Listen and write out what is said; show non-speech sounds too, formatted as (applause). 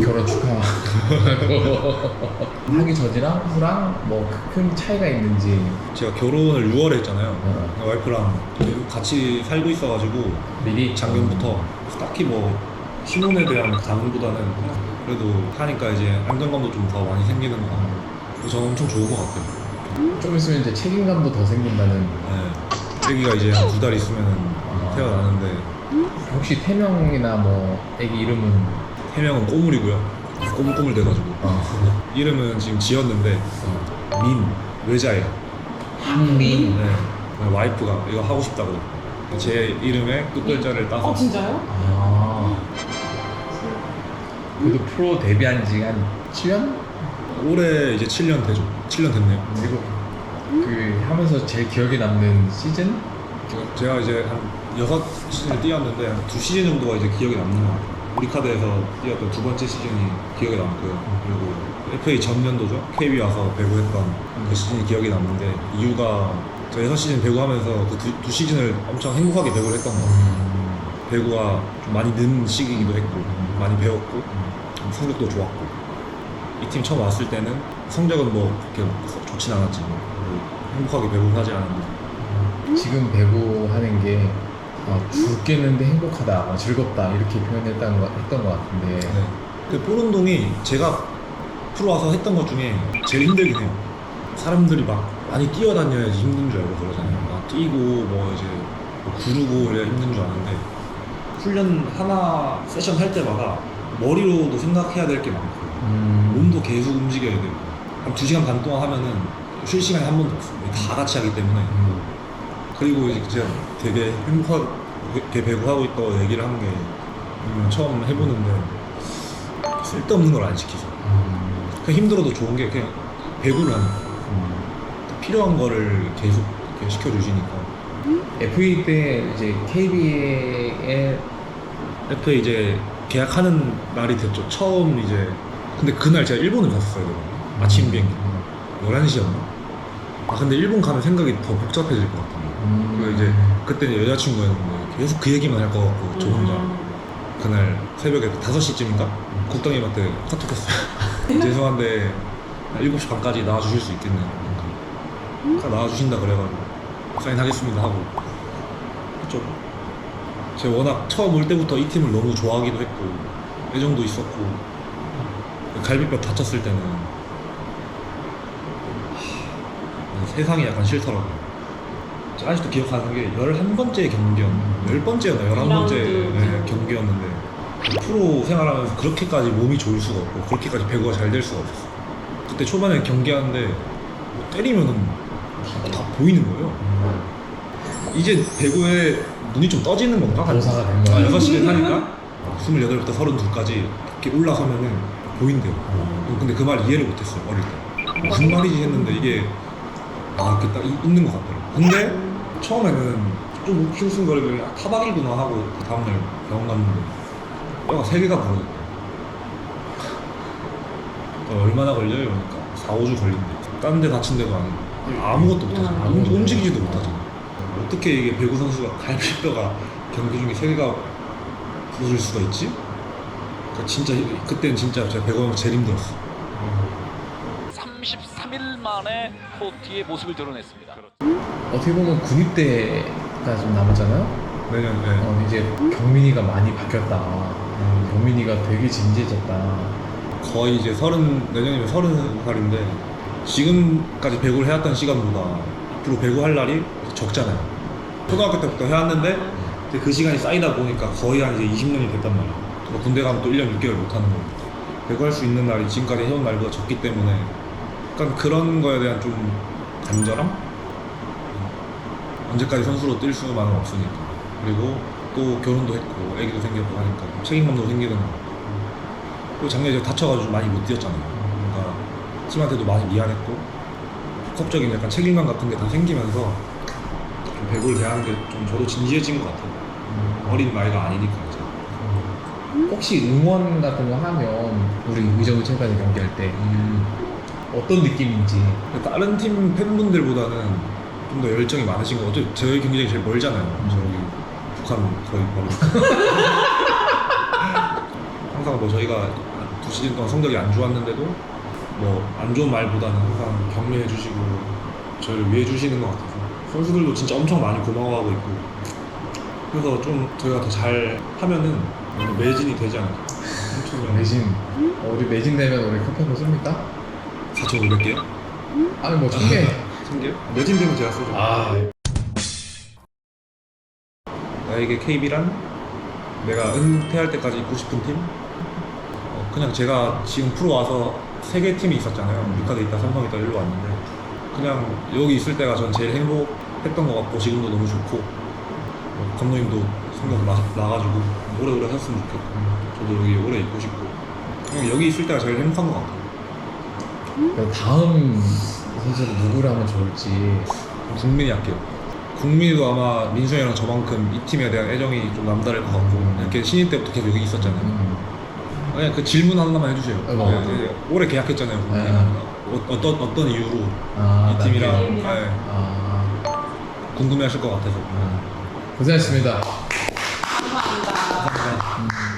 결혼 축하하고 (laughs) 하기 전이랑 후랑 뭐 큰 차이가 있는지 제가 결혼을 6월에 했잖아요. 어. 와이프랑 같이 살고 있어가지고 미리 작년부터 딱히 뭐 신혼에 대한 감흥보다는 그래도 하니까 이제 안정감도 좀 더 많이 생기는 것 같고 저는 엄청 좋은 것 같아요. 좀 있으면 이제 책임감도 더 생긴다는 네. 아기가 이제 한 두 달 있으면 아. 태어나는데 혹시 태명이나 뭐 애기 이름은 해명은 꼬물이고요. 꼬물꼬물 돼가지고 어. 이름은 지금 지었는데 민 외자예요. 한민 네. 와이프가 이거 하고 싶다고 제 이름에 끝글자를 따서 어 진짜요? 아 그래도 프로 데뷔한 지 한 7년? 올해 이제 7년 되죠. 7년 됐네요. 그리고 그 하면서 제일 기억에 남는 시즌? 제가- 제가 이제 한 여섯 시즌을 뛰었는데 한 두 시즌 정도가 이제 기억에 남는 것 같아요. 우리카드에서 뛰었던 두 번째 시즌이 기억에 남고요. 그리고 FA 전년도죠. KB 와서 배구했던 그 시즌이 기억에 남는데 이유가 저 여섯 시즌 배구하면서 그 두 시즌을 엄청 행복하게 배구를 했던 것 같아요. 배구가 좀 많이 는 시기이기도 했고 많이 배웠고 성적도 좋았고 이 팀 처음 왔을 때는 성적은 뭐 그렇게 좋진 않았지만 행복하게 배구를 하지 않았는데 지금 배구 하는 게 아, 죽겠는데 행복하다, 아, 즐겁다 이렇게 표현했던 거, 했던 것 같은데 네. 그 볼운동이 제가 프로 와서 했던 것 중에 제일 힘들긴 해요. 사람들이 막 많이 뛰어다녀야지 힘든 줄 알고 그러잖아요. 막 뛰고 뭐 이제 뭐 구르고 이래야 힘든 줄 아는데 훈련 하나 세션 할 때마다 머리로도 생각해야 될 게 많고 음, 몸도 계속 움직여야 되고 한 2시간 반 동안 하면은 쉴 시간이 한 번도 없어요. 다 같이 하기 때문에 음, 그리고 이제 제가 되게 행복하게 배구하고 있다고 얘기를 하는 게 음, 처음 해보는데 쓸데없는 걸 안 시키죠. 음, 그 힘들어도 좋은 게 그냥 배구를 하는 거예요. 음. 필요한 거를 계속 시켜주시니까 FA 때 이제 KB에 FA 이제 계약하는 날이 됐죠. 처음 이제 근데 그날 제가 일본을 갔었어요. 아침 비행기 11시였나? 아 근데 일본 가면 생각이 더 복잡해질 것 거예요. 음. 그리고 이제 그때는 여자친구였는데 계속 그 얘기만 할 것 같고 저 혼자. 음. 그날 새벽에 5시쯤인가? 국장님한테 카톡 했어요 (laughs) 죄송한데 7시 반까지 나와주실 수 있겠냐고 그러니까 나와주신다 그래가지고 사인하겠습니다 하고. 했죠 제가 워낙 처음 올 때부터 이 팀을 너무 좋아하기도 했고 애정도 있었고 갈비뼈 다쳤을 때는 하, 세상이 약간 싫더라고요 제가 아직도 기억하는 게 11번째 경기였나 10번째였나 11번째 라운드. 경기였는데 프로 생활하면서 그렇게까지 몸이 좋을 수가 없고 그렇게까지 배구가 잘 될 수가 없었어 그때 초반에 경기하는데 뭐 때리면은 다, 다 보이는 거예요 이제 배구에 눈이 좀 떠지는 건가? 도사가 된 아, 거야. 6시를 하니까 28부터 32까지 이렇게 올라서면은 보인대요. 근데 그 말 이해를 못했어요, 어릴 때. 무슨 말이지 했는데 이게 아, 이렇게 딱 이- 있는 것 같더라고요. 근데 처음에는 좀 싱숭거리고 아, 타박이구나 하고 그 다음날 병원 갔는데 뼈가 3개가 부러졌대요. 어, 얼마나 걸려요? 그러니까 4, 5주 걸린대. 딴 데 다친 데도 아니고 아무것도 못하잖아. 음. 움- 움직이지도 못하잖아. 어떻게 이게 배구 선수가 (laughs) 갈비뼈가 경기 중에 3개가 부러질 수가 있지? 그러니까 진짜 그때는 진짜 제가 배구하면서 제일 힘들었어. 33일 만에 코트의 모습을 드러냈습니다. 어떻게 보면 군입대가 좀 남았잖아요. 내년 네. 어, 이제 경민이가 많이 바뀌었다. 음, 경민이가 되게 진지해졌다. 거의 이제 서른 내년이면 서른 살인데 지금까지 배구를 해왔던 시간보다 앞으로 배구할 날이 적잖아요. 초등학교 때부터 해왔는데 이제 그 시간이 쌓이다 보니까 거의 한 이제 20년이 됐단 말이에요. 뭐 군대 가면 또 1년 6개월 못 하는 거고 배구할 수 있는 날이 지금까지 해온 날보다 적기 때문에 약간 그런 거에 대한 좀 간절함? 언제까지 선수로 뛸 수만은 없으니까 그리고 또 결혼도 했고 애기도 생겼고 하니까 책임감도 생기는 거 그리고 작년에 제가 다쳐가지고 좀 많이 못 뛰었잖아요. 그러니까 팀한테도 많이 미안했고 복합적인 약간 책임감 같은 게 다 생기면서 좀 배구를 대하는 게 좀 저도 진지해진 것 같아요. 어린 나이가 아니니까 이제. 혹시 응원 같은 거 하면 우리 의정부 체육관에 경기할 때 어떤 느낌인지. 다른 팀 팬분들보다는 좀 더 열정이 많으신 거 어차피 저희 경기장이 제일 멀잖아요. 저기 북한 거의 바로. (laughs) 항상 뭐 저희가 두두 시즌 동안 성적이 안 좋았는데도 뭐 안 좋은 말보다는 항상 격려해 주시고 저희를 위해 주시는 것 같아서 선수들도 진짜 엄청 많이 고마워하고 있고. 그래서 좀 저희가 더 잘 하면은 매진이 되지 않을까. 엄청 매진. 어, 우리 매진 되면 우리 쿠폰도 씁니까? 4,500개요? 아니 뭐 천개 1000개요? 매진 되면 제가 쏘죠 아 나에게 KB란 내가 은퇴할 때까지 있고 싶은 팀? 어, 그냥 제가 지금 프로 와서 세 개 팀이 있었잖아요. 유카드 있다, 삼성 있다, 일로 왔는데 그냥 여기 있을 때가 전 제일 행복했던 것 같고 지금도 너무 좋고 어, 감독님도 성격 나, 나가지고 오래오래 하셨으면 좋겠고 저도 여기 오래 있고 싶고 그냥 여기 있을 때가 제일 행복한 것 같아요. 그럼 다음 선수는 누구를 하면 좋을지 국민이 할게요. 국민이도 아마 민수 형이랑 저만큼 이 팀에 대한 애정이 좀 남다를 것 같고 이렇게 신인 때부터 계속 여기 있었잖아요. 음. 그냥 그 질문 하나만 해주세요. 어, 뭐. 네, 네, 올해 계약했잖아요. 네. 어, 어떤 어떤 이유로 아, 이 팀이랑 남편. 네, 아, 궁금해하실 것 같아서. 아. 고생하셨습니다 감사합니다. 감사합니다. 음.